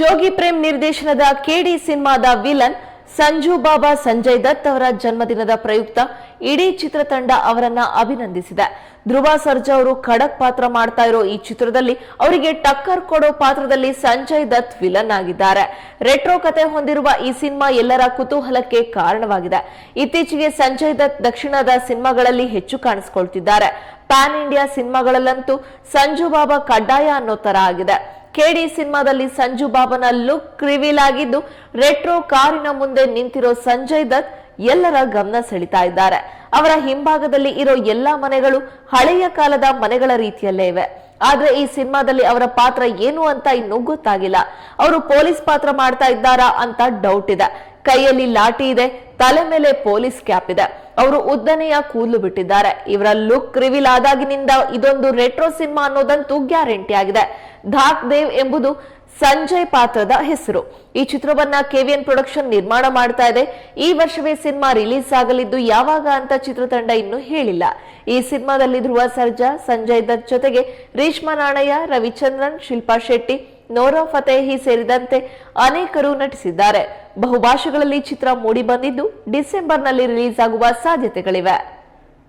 ಜೋಗಿ ಪ್ರೇಮ್ ನಿರ್ದೇಶನದ ಕೆಡಿ ಸಿನಿಮಾದ ವಿಲನ್ ಸಂಜು ಬಾಬಾ ಸಂಜಯ್ ದತ್ ಅವರ ಜನ್ಮದಿನದ ಪ್ರಯುಕ್ತ ಇಡೀ ಚಿತ್ರತಂಡ ಅವರನ್ನ ಅಭಿನಂದಿಸಿದೆ. ಧ್ರುವ ಸರ್ಜಾ ಅವರು ಖಡಕ್ ಪಾತ್ರ ಮಾಡ್ತಾ ಇರೋ ಈ ಚಿತ್ರದಲ್ಲಿ ಅವರಿಗೆ ಟಕ್ಕರ್ ಕೊಡೋ ಪಾತ್ರದಲ್ಲಿ ಸಂಜಯ್ ದತ್ ವಿಲನ್ ಆಗಿದ್ದಾರೆ. ರೆಟ್ರೋ ಕತೆ ಹೊಂದಿರುವ ಈ ಸಿನಿಮಾ ಎಲ್ಲರ ಕುತೂಹಲಕ್ಕೆ ಕಾರಣವಾಗಿದೆ. ಇತ್ತೀಚೆಗೆ ಸಂಜಯ್ ದತ್ ದಕ್ಷಿಣದ ಸಿನಿಮಾಗಳಲ್ಲಿ ಹೆಚ್ಚು ಕಾಣಿಸಿಕೊಳ್ತಿದ್ದಾರೆ. ಪ್ಯಾನ್ ಇಂಡಿಯಾ ಸಿನಿಮಾಗಳಲ್ಲಂತೂ ಸಂಜು ಬಾಬಾ ಕಡ್ಡಾಯ ಅನ್ನೋ ತರ ಆಗಿದೆ. ಕೆಡಿ ಸಿನಿಮಾದಲ್ಲಿ ಸಂಜು ಬಾಬನ ಲುಕ್ ರಿವೀಲ್ ಆಗಿದ್ದು ರೆಟ್ರೋ ಕಾರಿನ ಮುಂದೆ ನಿಂತಿರೋ ಸಂಜಯ್ ದತ್ ಎಲ್ಲರ ಗಮನ ಸೆಳಿತಾ ಇದ್ದಾರೆ. ಅವರ ಹಿಂಭಾಗದಲ್ಲಿ ಇರೋ ಎಲ್ಲಾ ಮನೆಗಳು ಹಳೆಯ ಕಾಲದ ಮನೆಗಳ ರೀತಿಯಲ್ಲೇ ಇವೆ. ಆದ್ರೆ ಈ ಸಿನಿಮಾದಲ್ಲಿ ಅವರ ಪಾತ್ರ ಏನು ಅಂತ ಇನ್ನೂ ಗೊತ್ತಾಗಿಲ್ಲ. ಅವರು ಪೊಲೀಸ್ ಪಾತ್ರ ಮಾಡ್ತಾ ಇದ್ದಾರಾ ಅಂತ ಡೌಟ್ ಇದೆ. ಕೈಯಲ್ಲಿ ಲಾಠಿ ಇದೆ, ತಲೆ ಮೇಲೆ ಪೊಲೀಸ್ ಕ್ಯಾಪ್ ಇದೆ. ಅವರು ಉದ್ದನೆಯ ಕೂದಲು ಬಿಟ್ಟಿದ್ದಾರೆ. ಇವರ ಲುಕ್ ರಿವೀಲ್ ಆದಾಗಿನಿಂದ ಇದೊಂದು ರೆಟ್ರೋ ಸಿನಿಮಾ ಅನ್ನೋದಂತೂ ಗ್ಯಾರಂಟಿ ಆಗಿದೆ. ಧಾಕ್ ದೇವ್ ಎಂಬುದು ಸಂಜಯ್ ಪಾತ್ರದ ಹೆಸರು. ಈ ಚಿತ್ರವನ್ನ ಕೆವಿಎನ್ ಪ್ರೊಡಕ್ಷನ್ ನಿರ್ಮಾಣ ಮಾಡ್ತಾ ಇದೆ. ಈ ವರ್ಷವೇ ಸಿನಿಮಾ ರಿಲೀಸ್ ಆಗಲಿದ್ದು ಯಾವಾಗ ಅಂತ ಚಿತ್ರತಂಡ ಇನ್ನೂ ಹೇಳಿಲ್ಲ. ಈ ಸಿನಿಮಾದಲ್ಲಿ ಧ್ರುವ ಸರ್ಜಾ, ಸಂಜಯ್ ದತ್ ಜೊತೆಗೆ ರೇಷ್ಮಾ ನಾಣಯ್ಯ, ರವಿಚಂದ್ರನ್, ಶಿಲ್ಪಾ ಶೆಟ್ಟಿ ನೋರಾ ಫತೇಹಿ ಸೇರಿದಂತೆ ಅನೇಕರು ನಟಿಸಿದ್ದಾರೆ. ಬಹುಭಾಷೆಗಳಲ್ಲಿ ಚಿತ್ರ ಮೂಡಿ ಬಂದಿದ್ದು ಡಿಸೆಂಬರ್ನಲ್ಲಿ ರಿಲೀಸ್ ಆಗುವ ಸಾಧ್ಯತೆಗಳಿವೆ.